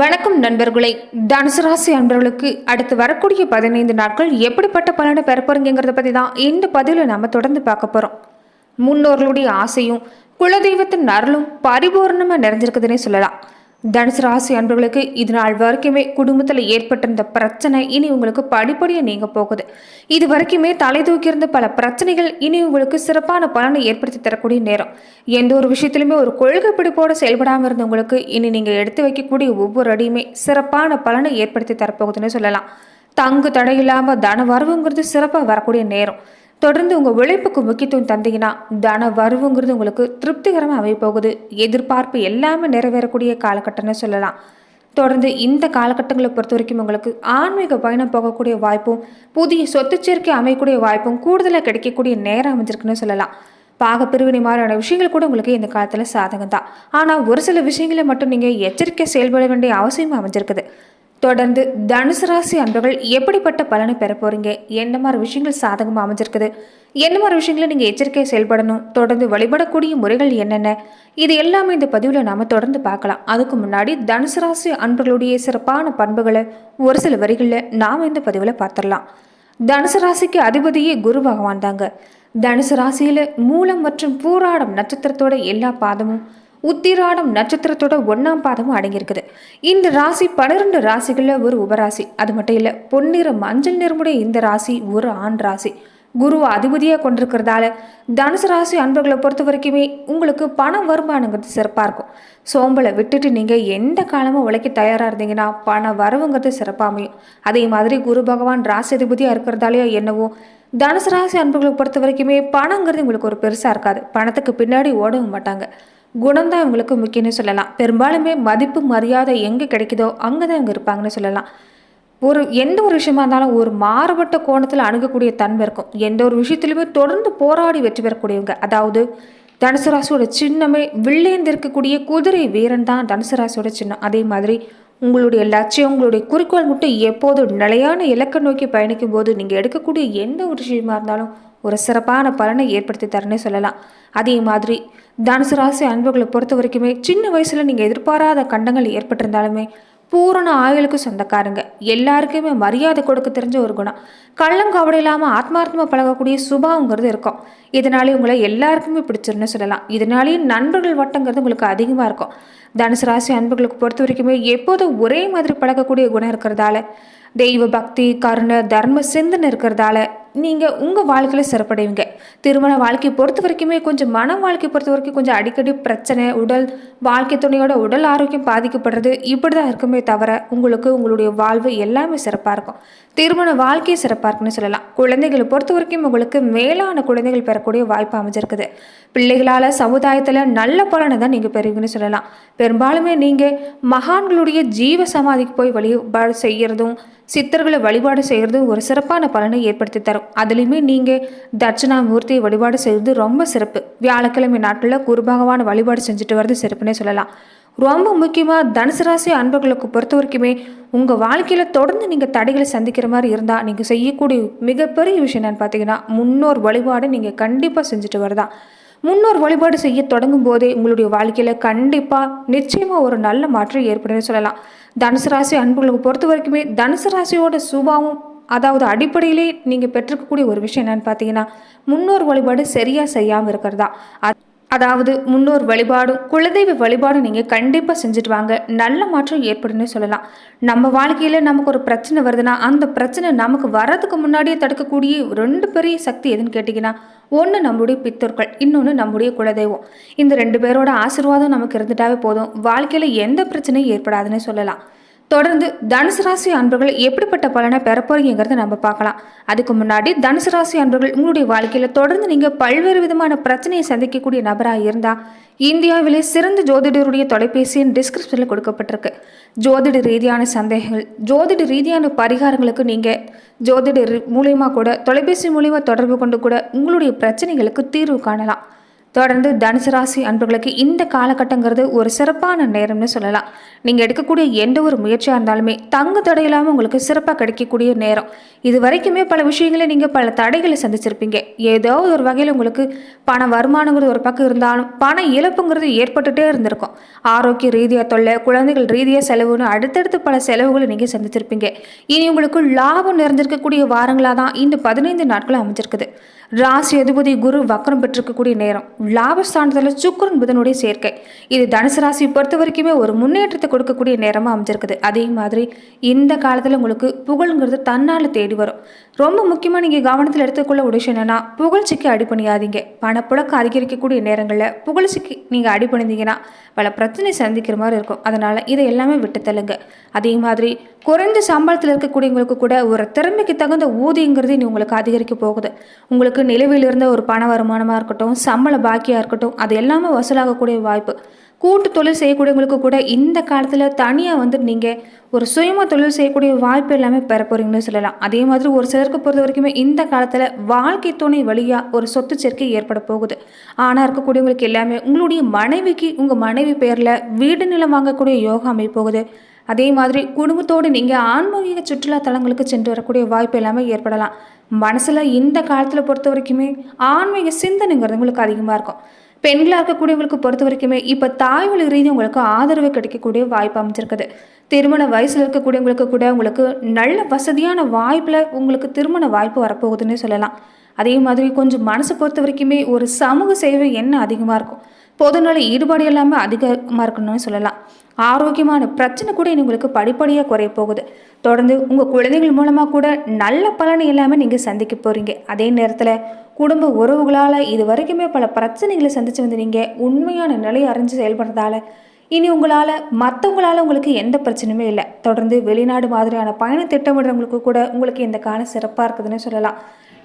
வணக்கம் நண்பர்களே. தனுசு ராசி அன்பர்களுக்கு அடுத்து வரக்கூடிய பதினைந்து நாட்கள் எப்படிப்பட்ட பலனை பெற போறீங்கிறத பற்றி தான் இந்த பதிவில் நம்ம தொடர்ந்து பார்க்க போகிறோம் முன்னோர்களுடைய ஆசையும் குலதெய்வத்தின் அருளும் பரிபூர்ணமாக நிறைஞ்சிருக்குதுன்னே சொல்லலாம். தனுசு ராசி அன்பர்களுக்கு இது நாள் வரைக்குமே குடும்பத்தில் ஏற்பட்டிருந்த பிரச்சனை இனி உங்களுக்கு படிப்படியாக நீங்க போகுது. இது வரைக்குமே தலை தூக்கியிருந்த பல பிரச்சனைகள் இனி உங்களுக்கு சிறப்பான பலனை ஏற்படுத்தி தரக்கூடிய நேரம். எந்த ஒரு விஷயத்திலுமே ஒரு கொள்கை பிடிப்போடு செயல்படாமல் இருந்தவங்களுக்கு இனி நீங்கள் எடுத்து வைக்கக்கூடிய ஒவ்வொரு அடியுமே சிறப்பான பலனை ஏற்படுத்தி தரப்போகுதுன்னு சொல்லலாம். தங்கு தடையில்லாமல் தன வரவுங்கிறது சிறப்பாக வரக்கூடிய நேரம். தொடர்ந்து உங்கள் உழைப்புக்கு முக்கியத்துவம் தந்தீங்கன்னா தன வரவுங்கிறது உங்களுக்கு திருப்திகரமாக அமைய போகுது எதிர்பார்ப்பு எல்லாமே நிறைவேறக்கூடிய காலகட்டம்னு சொல்லலாம். தொடர்ந்து இந்த காலகட்டங்களை பொறுத்த வரைக்கும் உங்களுக்கு ஆன்மீக பயணம் போகக்கூடிய வாய்ப்பும் புதிய சொத்து சேர்க்கை அமையக்கூடிய வாய்ப்பும் கூடுதலாக கிடைக்கக்கூடிய நேரம் அமைஞ்சிருக்குன்னு சொல்லலாம். பாக பிரிவினை மாதிரியான விஷயங்கள் கூட உங்களுக்கு இந்த காலத்தில் சாதகம் தான் ஆனால் ஒரு சில விஷயங்களை மட்டும் நீங்கள் எச்சரிக்கை செயல்பட வேண்டிய அவசியம் அமைஞ்சிருக்குது. தொடர்ந்து தனுசு ராசி அன்பர்கள் எப்படிப்பட்ட பலனை பெற போறீங்க? என்ன மாதிரி விஷயங்கள் சாதகமாக அமைஞ்சிருக்குது? என்ன மாதிரி விஷயங்களை நீங்கள் எச்சரிக்கையை செயல்படணும்? தொடர்ந்து வழிபடக்கூடிய முறைகள் என்னென்ன? இது எல்லாமே இந்த பதிவில் நாம் தொடர்ந்து பார்க்கலாம். அதுக்கு முன்னாடி தனுசு ராசி அன்பர்களுடைய சிறப்பான பண்புகளை ஒரு சில வரிகளில் நாம் இந்த பதிவில் பார்த்துடலாம். தனுசு ராசிக்கு அதிபதியே குரு பகவான் தாங்க. தனுசு ராசியில் மூலம் மற்றும் பூராடம் நட்சத்திரத்தோட எல்லா பாதமும் உத்திராடம் நட்சத்திரத்தோட ஒன்றாம் பாதமும் அடங்கியிருக்குது. இந்த ராசி பன்னிரெண்டு ராசிகளில் ஒரு உபராசி. அது மட்டும் இல்லை பொன்னிற மஞ்சள் நிறமுடைய இந்த ராசி ஒரு ஆண் ராசி. குரு அதிபதியாக கொண்டிருக்கிறதால தனுசு ராசி அன்பர்களை பொறுத்த வரைக்குமே உங்களுக்கு பணம் வருமானங்கிறது சிறப்பாக இருக்கும். சோம்பலை விட்டுட்டு நீங்கள் எந்த காலமும் உழைக்க தயாராக இருந்தீங்கன்னா பணம் வரவுங்கிறது சிறப்பாக அமையும். அதே மாதிரி குரு பகவான் ராசி அதிபதியாக இருக்கிறதாலேயோ என்னவோ தனுசு ராசி அன்பர்களை பொறுத்த வரைக்குமே பணங்கிறது உங்களுக்கு ஒரு பெருசாக இருக்காது. பணத்துக்கு பின்னாடி ஓடவும் மாட்டாங்க. குணம்தான் இவங்களுக்கு முக்கியம்னு சொல்லலாம். பெரும்பாலுமே மதிப்பு மரியாதை எங்கே கிடைக்குதோ அங்கே தான் இவங்க இருப்பாங்கன்னு சொல்லலாம். ஒரு எந்த ஒரு விஷயமா இருந்தாலும் ஒரு மாறுபட்ட கோணத்தில் அணுகக்கூடிய தன்மை இருக்கும். எந்த ஒரு விஷயத்துலையுமே தொடர்ந்து போராடி வெற்றி பெறக்கூடியவங்க. அதாவது தனுசு ராசியோட சின்னமே வில்லேந்து இருக்கக்கூடிய குதிரை வீரன் தான் தனுசு ராசியோட சின்னம். அதே மாதிரி உங்களுடைய லட்சியம் உங்களுடைய குறிக்கோள் மட்டும் எப்போதும் நிலையான இலக்கை நோக்கி பயணிக்கும் போது நீங்கள் எடுக்கக்கூடிய எந்த ஒரு விஷயமா இருந்தாலும் ஒரு சிறப்பான பலனை ஏற்படுத்தி தரேன்னே சொல்லலாம். அதே மாதிரி தனுசு ராசி அன்புகளை பொறுத்த வரைக்குமே சின்ன வயசில் நீங்கள் எதிர்பாராத கண்டங்கள் ஏற்பட்டிருந்தாலுமே பூரண ஆயுளுக்கு சொந்தக்காரங்க. எல்லாருக்குமே மரியாதை கொடுக்க தெரிஞ்ச ஒரு குணம். கள்ளங்கவடை இல்லாமல் ஆத்மார்த்தமாக பழகக்கூடிய சுபாவங்கிறது இருக்கும். இதனாலே உங்களை எல்லாருக்குமே பிடிச்சிருன்னு சொல்லலாம். இதனாலேயே நண்பர்கள் வட்டங்கிறது உங்களுக்கு அதிகமாக இருக்கும். தனுசு ராசி அன்புகளுக்கு பொறுத்த வரைக்குமே எப்போதும் ஒரே மாதிரி பழகக்கூடிய குணம் இருக்கிறதால தெய்வ பக்தி கருணை தர்ம சிந்தனை இருக்கிறதால நீங்கள் உங்கள் வாழ்க்கையில் சிறப்படைவீங்க. திருமண வாழ்க்கையை பொறுத்த வரைக்குமே கொஞ்சம் மன வாழ்க்கையை பொறுத்த வரைக்கும் கொஞ்சம் அடிக்கடி பிரச்சனை உடல் வாழ்க்கை துணையோட உடல் ஆரோக்கியம் பாதிக்கப்படுறது இப்படி தான் இருக்குமே தவிர உங்களுக்கு உங்களுடைய வாழ்வு எல்லாமே சிறப்பாக இருக்கும். திருமண வாழ்க்கையை சிறப்பாக பார்க்குன்னு சொல்லலாம். குழந்தைகளை பொறுத்த வரைக்கும் உங்களுக்கு மேலான குழந்தைகள் பெறக்கூடிய வாய்ப்பு அமைஞ்சிருக்குது. பிள்ளைகளால் சமுதாயத்தில் நல்ல பலனை தான் நீங்கள் பெறுவீங்கன்னு சொல்லலாம். பெரும்பாலுமே நீங்கள் மகான்களுடைய ஜீவ சமாதிக்கு போய் வழிபாடு செய்கிறதும் சித்தர்களை வழிபாடு செய்கிறதும் ஒரு சிறப்பான பலனை ஏற்படுத்தி தரும். அதுலேயுமே நீங்கள் தட்சிணாமூர்த்தியை வழிபாடு செய்கிறது ரொம்ப சிறப்பு. வியாழக்கிழமை நாட்டில் குரு பகவான் வழிபாடு செஞ்சுட்டு வரது சிறப்புனே சொல்லலாம். ரொம்ப முக்கியமாக தனுசு ராசி அன்பர்களுக்கு பொறுத்த வரைக்குமே உங்கள் வாழ்க்கையில் தொடர்ந்து நீங்கள் தடைகளை சந்திக்கிற மாதிரி இருந்தால் நீங்கள் செய்யக்கூடிய மிகப்பெரிய விஷயம் என்னன்னு பார்த்தீங்கன்னா முன்னோர் வழிபாடு நீங்கள் கண்டிப்பாக செஞ்சுட்டு வரதா. முன்னோர் வழிபாடு செய்ய தொடங்கும் போதே உங்களுடைய வாழ்க்கையில் கண்டிப்பாக நிச்சயமாக ஒரு நல்ல மாற்றம் ஏற்படும்னு சொல்லலாம். தனுசு ராசி அன்புகளுக்கு பொறுத்த வரைக்குமே தனுசு ராசியோட சுபாவம் அதாவது அடிப்படையிலே நீங்கள் பெற்றிருக்கக்கூடிய ஒரு விஷயம் என்னென்னு பார்த்தீங்கன்னா முன்னோர் வழிபாடு சரியாக செய்யாமல் இருக்கிறதா. அது அதாவது முன்னோர் வழிபாடும் குலதெய்வ வழிபாடும் நீங்கள் கண்டிப்பாக செஞ்சுட்டு வாங்க. நல்ல மாற்றம் ஏற்படும்னு சொல்லலாம். நம்ம வாழ்க்கையில் நமக்கு ஒரு பிரச்சனை வருதுன்னா அந்த பிரச்சனை நமக்கு வர்றதுக்கு முன்னாடியே தடுக்கக்கூடிய ரெண்டு பெரிய சக்தி எதுன்னு கேட்டிங்கன்னா ஒன்று நம்மளுடைய பித்தர்கள் இன்னொன்று நம்முடைய குலதெய்வம். இந்த ரெண்டு பேரோட ஆசீர்வாதம் நமக்கு இருந்துட்டாவே போதும். வாழ்க்கையில் எந்த பிரச்சனையும் ஏற்படாதுன்னு சொல்லலாம். தொடர்ந்து தனுசு ராசி அன்பர்கள் எப்படிப்பட்ட பலனை பெற போறீங்கிறத நம்ம பார்க்கலாம். அதுக்கு முன்னாடி தனுசு ராசி அன்பர்கள் உங்களுடைய வாழ்க்கையில் தொடர்ந்து நீங்கள் பல்வேறு விதமான பிரச்சனையை சந்திக்கக்கூடிய நபராக இருந்தால் இந்தியாவிலே சிறந்த ஜோதிடருடைய தொலைபேசியின் டிஸ்கிரிப்ஷனில் கொடுக்கப்பட்டிருக்கு. ஜோதிட ரீதியான சந்தேகங்கள் ஜோதிட ரீதியான பரிகாரங்களுக்கு நீங்கள் ஜோதிட ரீ- கூட தொலைபேசி மூலியமா தொடர்பு கொண்டு கூட உங்களுடைய பிரச்சனைகளுக்கு தீர்வு காணலாம். தொடர்ந்து தனுசு ராசி அன்பர்களுக்கு இந்த காலகட்டங்கிறது ஒரு சிறப்பான நேரம்னு சொல்லலாம். நீங்கள் எடுக்கக்கூடிய எந்த ஒரு முயற்சியாக இருந்தாலுமே தங்கு தடை இல்லாமல் உங்களுக்கு சிறப்பாக கிடைக்கக்கூடிய நேரம். இது வரைக்குமே பல விஷயங்களை நீங்கள் பல தடைகளை சந்திச்சிருப்பீங்க. ஏதோ ஒரு வகையில் உங்களுக்கு பண வருமானங்கிறது ஒரு பக்கம் இருந்தாலும் பண இழப்புங்கிறது ஏற்பட்டுட்டே இருந்திருக்கும். ஆரோக்கிய ரீதியாக தொல்லை குழந்தைகள் ரீதியாக செலவுன்னு அடுத்தடுத்து பல செலவுகளை நீங்கள் சந்திச்சிருப்பீங்க. இனி உங்களுக்கு லாபம் நிறைந்திருக்கக்கூடிய வாரங்களாக தான் இந்த பதினைந்து நாட்கள் அமைஞ்சிருக்குது. ராசி அதிபதி குரு வக்கரம் பெற்றிருக்கக்கூடிய நேரம். லாபஸ்தானத்தில் சுக்கரன் புதனுடைய சேர்க்கை. இது தனுசு ராசி பொறுத்த வரைக்குமே ஒரு முன்னேற்றத்தை கொடுக்கக்கூடிய நேரமாக அமைஞ்சிருக்குது. அதே மாதிரி இந்த காலத்தில் உங்களுக்கு புகழுங்கிறது தன்னால் தேடி வரும். ரொம்ப முக்கியமாக நீங்கள் கவனத்தில் எடுத்துக்கொள்ள ஒரு விஷயம் என்னென்னா புகழ்ச்சிக்கு அடிப்பணியாதீங்க பணப்புழக்கம் அதிகரிக்கக்கூடிய நேரங்களில் புகழ்ச்சிக்கு நீங்கள் அடிப்பணிந்தீங்கன்னா பல பிரச்சனை சந்திக்கிற மாதிரி இருக்கும். அதனால் இதை எல்லாமே விட்டு தள்ளுங்க அதே மாதிரி குறைந்த சம்பளத்தில் இருக்கக்கூடியவங்களுக்கு கூட ஒரு திறமைக்கு தகுந்த ஊதியங்கிறது இனி உங்களுக்கு அதிகரிக்க போகுது. உங்களுக்கு நிலுவையில் இருந்த ஒரு பண வருமானமாக இருக்கட்டும் சம்பள பாக்கியாக இருக்கட்டும் அது எல்லாமே வசூலாகக்கூடிய வாய்ப்பு. கூட்டு தொழில் செய்யக்கூடியவங்களுக்கு கூட இந்த காலத்தில் தனியாக வந்து நீங்கள் ஒரு சுயமாக தொழில் செய்யக்கூடிய வாய்ப்பு எல்லாமே பெற போகிறீங்கன்னு சொல்லலாம். அதே மாதிரி ஒரு சிலருக்கு பொறுத்த வரைக்குமே இந்த காலத்தில் வாழ்க்கை துணை வழியாக ஒரு சொத்து சேர்க்கை ஏற்பட போகுது. ஆனால் இருக்கக்கூடியவங்களுக்கு எல்லாமே உங்களுடைய மனைவிக்கு உங்கள் மனைவி பேரில் வீடு நிலம் வாங்கக்கூடிய யோகா அமைப்போகுது அதே மாதிரி குடும்பத்தோடு நீங்கள் ஆன்மீக சுற்றுலா தலங்களுக்கு சென்று வரக்கூடிய வாய்ப்பு எல்லாமே ஏற்படலாம். மனசில் இந்த காலத்தில் பொறுத்த வரைக்குமே ஆன்மீக சிந்தனைங்கிறது உங்களுக்கு அதிகமாக இருக்கும். பெண்களாக இருக்கக்கூடியவங்களுக்கு பொறுத்த வரைக்குமே இப்போ தாய்மொழி ரீதி உங்களுக்கு ஆதரவு கிடைக்கக்கூடிய வாய்ப்பு அமைஞ்சிருக்குது. திருமண வயசில் இருக்கக்கூடியவங்களுக்கு கூட உங்களுக்கு நல்ல வசதியான வாய்ப்பில் உங்களுக்கு திருமண வாய்ப்பு வரப்போகுதுன்னு சொல்லலாம். அதே மாதிரி கொஞ்சம் மனசை பொறுத்த வரைக்குமே ஒரு சமூக சேவை என்ன அதிகமாக இருக்கும். பொதுநல ஈடுபாடு எல்லாமே அதிகமாக இருக்கணும்னு சொல்லலாம். ஆரோக்கியமான பிரச்சனை கூட இனி உங்களுக்கு படிப்படியாக குறைய போகுது. தொடர்ந்து உங்கள் குழந்தைகள் மூலமாக கூட நல்ல பலனை எல்லாமே நீங்கள் சந்திக்க போகிறீங்க அதே நேரத்தில் குடும்ப உறவுகளால் இது வரைக்குமே பல பிரச்சனைகளை சந்தித்து வந்து நீங்கள் உண்மையான நிலையை அறிஞ்சு செயல்படுறதால இனி உங்களால் மற்றவங்களால் உங்களுக்கு எந்த பிரச்சனையுமே இல்லை. தொடர்ந்து வெளிநாடு மாதிரியான பயணம் திட்டமிடுறவங்களுக்கு கூட உங்களுக்கு இந்த காலம் சிறப்பாக இருக்குதுன்னு சொல்லலாம்.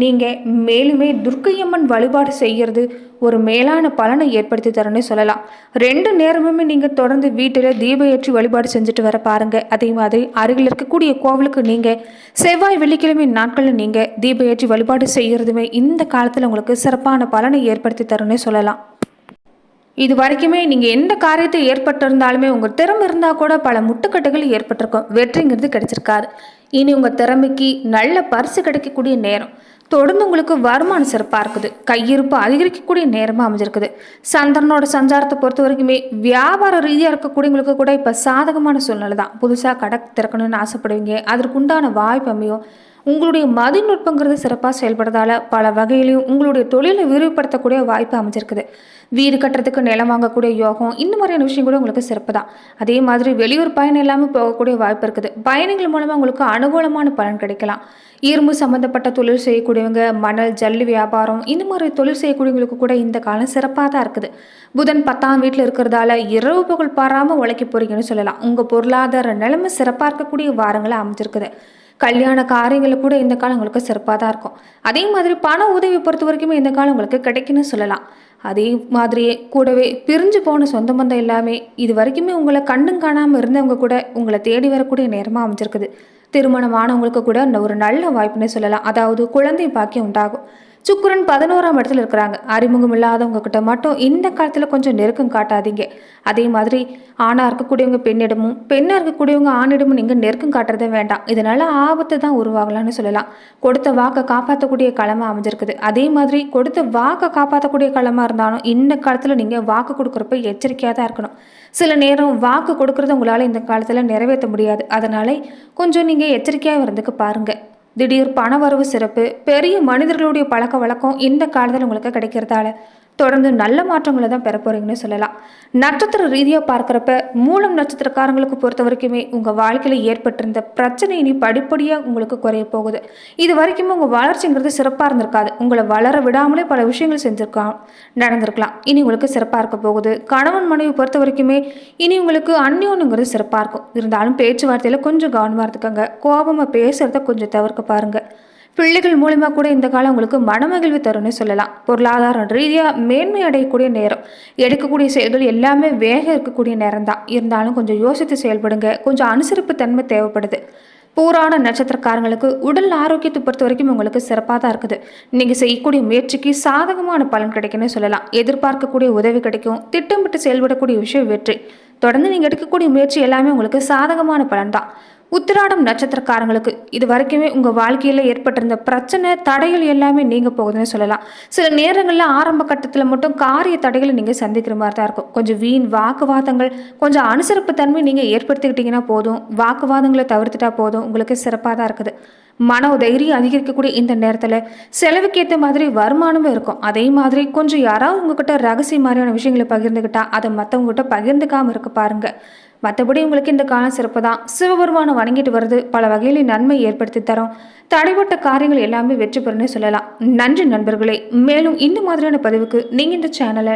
நீங்கள் மேலுமே துர்க்கையம்மன் வழிபாடு செய்கிறது ஒரு மேலான பலனை ஏற்படுத்தி தரணும்னு சொல்லலாம். ரெண்டு நேரமுமே நீங்கள் தொடர்ந்து வீட்டில் தீப ஏற்றி வழிபாடு செஞ்சுட்டு வர பாருங்கள் அதே மாதிரி அருகில் இருக்கக்கூடிய கோவிலுக்கு நீங்கள் செவ்வாய் வெள்ளிக்கிழமை நாட்களில் நீங்கள் தீப ஏற்றி வழிபாடு செய்கிறதுமே இந்த காலத்தில் உங்களுக்கு சிறப்பான பலனை ஏற்படுத்தி தரணும்னு சொல்லலாம். இது வரைக்குமே நீங்கள் எந்த காரியத்தை ஏற்பட்டிருந்தாலுமே உங்கள் திறமை இருந்தால் கூட பல முட்டுக்கட்டுகள் ஏற்பட்டிருக்கும். வெற்றிங்கிறது கிடைச்சிருக்காது. இனி உங்கள் திறமைக்கு நல்ல பரிசு கிடைக்கக்கூடிய நேரம். தொடர்ந்து உங்களுக்கு வருமானம் சிறப்பாக இருக்குது. கையிருப்பு அதிகரிக்கக்கூடிய நேரமாக அமைஞ்சிருக்குது. சந்திரனோட சஞ்சாரத்தை பொறுத்த வரைக்குமே வியாபார ரீதியாக இருக்கக்கூடியவங்களுக்கு கூட இப்போ சாதகமான சூழ்நிலை தான் புதுசாக கடை திறக்கணும்னு ஆசைப்படுவீங்க. அதற்குண்டான வாய்ப்பு அமையும். உங்களுடைய மதிநுட்பங்கிறது சிறப்பாக செயல்படுறதால பல வகையிலையும் உங்களுடைய தொழிலை விரிவுபடுத்தக்கூடிய வாய்ப்பு அமைஞ்சிருக்குது. வீடு கட்டுறதுக்கு நிலம் வாங்கக்கூடிய யோகம் இந்த மாதிரியான விஷயம் கூட உங்களுக்கு சிறப்பு தான் அதே மாதிரி வெளியூர் பயணம் இல்லாமல் போகக்கூடிய வாய்ப்பு இருக்குது. பயணங்கள் மூலமாக உங்களுக்கு அனுகூலமான பலன் கிடைக்கலாம். இரும்பு சம்மந்தப்பட்ட தொழில் செய்யக்கூடியவங்க மணல் ஜல்லி வியாபாரம் இந்த மாதிரி தொழில் செய்யக்கூடியவங்களுக்கு கூட இந்த காலம் சிறப்பாக தான் இருக்குது. புதன் பத்தாம் வீட்டில் இருக்கிறதால இரவு புகழ் பாராமல் உழைக்க போறீங்கன்னு சொல்லலாம். உங்கள் பொருளாதார நிலைமை சிறப்பாக இருக்கக்கூடிய வாரங்களை அமைஞ்சிருக்குது. கல்யாண காரியங்களில் கூட இந்த காலம் உங்களுக்கு சிறப்பாக தான் இருக்கும். அதே மாதிரி பண உதவி பொறுத்த வரைக்குமே இந்த காலம் உங்களுக்கு கிடைக்குன்னு சொல்லலாம். அதே மாதிரியே கூடவே பிரிஞ்சு போன சொந்த பந்தம் எல்லாமே இது வரைக்குமே உங்களை கண்ணும் காணாமல் இருந்தவங்க கூட உங்களை தேடி வரக்கூடிய நேரமாக அமைஞ்சிருக்குது. திருமணமானவங்களுக்கு கூட இந்த ஒரு நல்ல வாய்ப்புன்னே சொல்லலாம். அதாவது குழந்தை பாக்கியம் உண்டாகும். சுக்கிரன் பதினோராம் இடத்துல இருக்கிறாங்க. அறிமுகம் இல்லாதவங்க கிட்ட மட்டும் இந்த காலத்தில் கொஞ்சம் நெருக்கம் காட்டாதீங்க. அதே மாதிரி ஆணாக இருக்கக்கூடியவங்க பெண்ணிடமும் பெண்ணாக இருக்கக்கூடியவங்க ஆணிடமும் நீங்கள் நெருக்கம் காட்டுறதே வேண்டாம். இதனால் ஆபத்து தான் உருவாகலாம்னு சொல்லலாம். கொடுத்த வாக்கை காப்பாற்றக்கூடிய களமாக அமைஞ்சிருக்குது. அதே மாதிரி கொடுத்த வாக்கை காப்பாற்றக்கூடிய களமாக இருந்தாலும் இந்த காலத்தில் நீங்கள் வாக்கு கொடுக்குறப்ப எச்சரிக்கையாக தான் இருக்கணும். சில நேரம் வாக்கு கொடுக்குறது உங்களால் இந்த காலத்தில் நிறைவேற்ற முடியாது. அதனால கொஞ்சம் நீங்கள் எச்சரிக்கையாக இருந்துக்க பாருங்கள் திடீர் பணவரவு சிறப்பு பெரிய மனிதர்களுடைய பழக்க வழக்கம் இந்த காலத்தில் உங்களுக்கு கிடைக்கிறதால. தொடர்ந்து நல்ல மாற்றங்களை தான் பெற போறீங்கன்னு சொல்லலாம். நட்சத்திர ரீதியாக பார்க்குறப்ப மூலம் நட்சத்திரக்காரங்களுக்கு பொறுத்த வரைக்குமே உங்கள் வாழ்க்கையில் ஏற்பட்டிருந்த பிரச்சனை இனி படிப்படியாக உங்களுக்கு குறைய போகுது. இது வரைக்குமே உங்கள் வளர்ச்சிங்கிறது சிறப்பாக இருந்திருக்காது. உங்களை வளர விடாமலே பல விஷயங்கள் செஞ்சுருக்கலாம் நடந்திருக்கலாம். இனி உங்களுக்கு சிறப்பாக இருக்க போகுது. கணவன் மனைவி பொறுத்த வரைக்குமே இனி உங்களுக்கு அந்யோன்னுங்கிறது சிறப்பாக இருக்கும். இருந்தாலும் பேச்சுவார்த்தையில் கொஞ்சம் கவனமாக இருந்துக்கோங்க. கோபமாக பேசுகிறத கொஞ்சம் தவிர்க்க பாருங்கள் பிள்ளைகள் மூலிமா கூட இந்த காலம் உங்களுக்கு மனமகிழ்வு தரும்னு சொல்லலாம். பொருளாதார ரீதியாக மேன்மை அடையக்கூடிய நேரம். எடுக்கக்கூடிய செயல்கள் எல்லாமே வேகம் இருக்கக்கூடிய நேரம் தான் இருந்தாலும் கொஞ்சம் யோசித்து செயல்படுங்க. கொஞ்சம் அனுசரிப்பு தன்மை தேவைப்படுது. பூரான நட்சத்திரக்காரங்களுக்கு உடல் ஆரோக்கியத்தை பொறுத்த வரைக்கும் உங்களுக்கு சிறப்பாக தான் இருக்குது. நீங்கள் செய்யக்கூடிய முயற்சிக்கு சாதகமான பலன் கிடைக்கும்னு சொல்லலாம். எதிர்பார்க்கக்கூடிய உதவி கிடைக்கும். திட்டமிட்டு செயல்படக்கூடிய விஷயம் வெற்றி. தொடர்ந்து நீங்கள் எடுக்கக்கூடிய முயற்சி எல்லாமே உங்களுக்கு சாதகமான பலன் தான். உத்திராடம் நட்சத்திரக்காரங்களுக்கு இது வரைக்குமே உங்கள் வாழ்க்கையில் ஏற்பட்டிருந்த பிரச்சனை தடைகள் எல்லாமே நீங்கள் போகுதுன்னு சொல்லலாம். சில நேரங்களில் ஆரம்ப கட்டத்தில் மட்டும் காரிய தடைகளை நீங்கள் சந்திக்கிற மாதிரி தான் இருக்கும். கொஞ்சம் வீண் வாக்குவாதங்கள் கொஞ்சம் அனுசரிப்பு தன்மை நீங்கள் ஏற்படுத்திக்கிட்டிங்கன்னா போதும். வாக்குவாதங்களை தவிர்த்துட்டா போதும். உங்களுக்கு சிறப்பாக தான் இருக்குது. மன தைரியம் அதிகரிக்கக்கூடிய இந்த நேரத்தில் செலவுக்கு ஏற்ற மாதிரி வருமானமும் இருக்கும். அதே மாதிரி கொஞ்சம் யாராவது உங்ககிட்ட ரகசிய மாதிரியான விஷயங்களை பகிர்ந்துக்கிட்டா அதை மற்றவங்ககிட்ட பகிர்ந்துக்காமல் இருக்க பாருங்கள் மற்றபடி உங்களுக்கு இந்த காலம் சிறப்பு தான் சிவபெருமானை வணங்கிட்டு வருது பல வகையில் நன்மை ஏற்படுத்தி தரும். தடைப்பட்ட காரியங்கள் எல்லாமே வெற்றி பெறுன்னு சொல்லலாம். நன்றி நண்பர்களே மேலும் இந்த மாதிரியான பதிவுக்கு நீங்கள் இந்த சேனலை